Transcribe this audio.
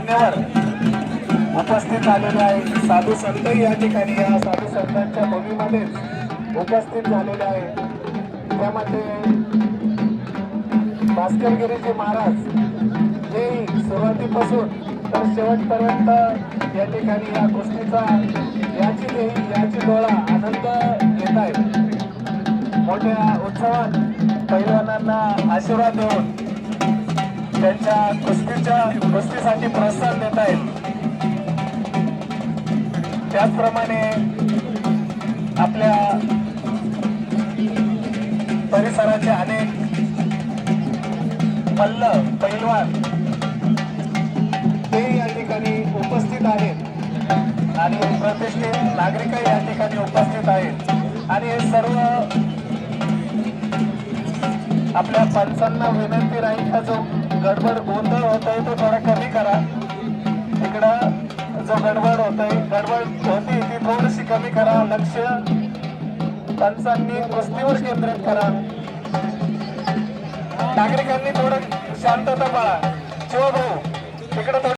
मान्यवर उपस्थित आलेले आहे साधू संत या ठिकाणी. या साधू संतांच्या भूमीमध्येच उपस्थित झालेले आहे. त्यामध्ये भास्करगिरीचे महाराज हे सुरुवातीपासून तर शेवटपर्यंत या ठिकाणी या गोष्टीचा याची देही याची डोळा आनंद घेत आहेत. मोठ्या उत्सवात पैलवानांना आशीर्वाद देऊन त्यांच्या कुस्तीच्या कुस्तीसाठी प्रोत्साहन देत आहेत. त्याचप्रमाणे आपल्या परिसराचे अनेक मल्ल पैलवान ते या ठिकाणी उपस्थित आहेत. आणि प्रतिष्ठित नागरिक या ठिकाणी उपस्थित आहेत. आणि हे सर्व आपल्या पंचांना विनंती राहील का जो गडबड गोंधळ होतोय तो थोडा कमी करा. इकडं जो गडबड होतोय गडबड होती ती थोडीशी कमी करा लक्ष माणसांनी कुस्तीवर केंद्रित करा. नागरिकांनी थोडं शांतता पाळा. शिवभाऊ इकडे थोडं